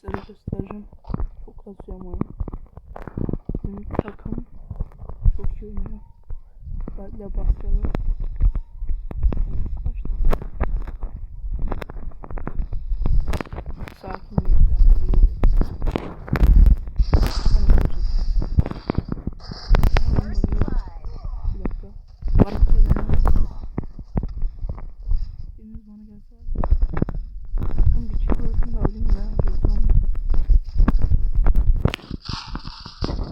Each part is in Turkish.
sizlere göstereceğim. Çok kasıyor ama. Benim takım çok iyi oynuyor. Özellikle basları. Sakin bir blood. Bir dakika. Var mı? Biriniz bana gelse var ya. Bakın bir çift olsun da alayım ya. Rezon. Bir dakika. Onu ben alayım. Onu ben alayım. Tamam arkadaşlar. Hiç sıkıntı değil.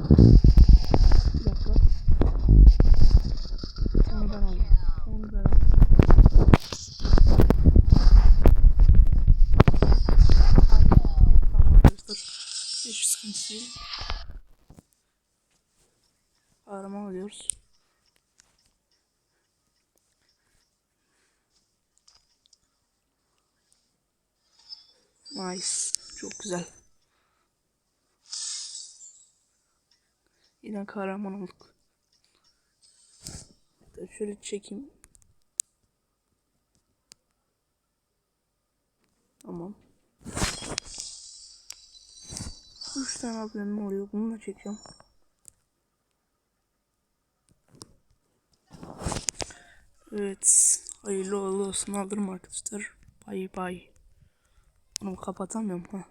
Arama alıyoruz. Nice. Çok güzel. Yine kahraman olduk. Şöyle çekeyim. Tamam. Üç tane abonem oluyor. Bunu da çekiyorum. Evet. Hayırlı olsun alırım arkadaşlar. Bay bay. Onu kapatamıyorum ha.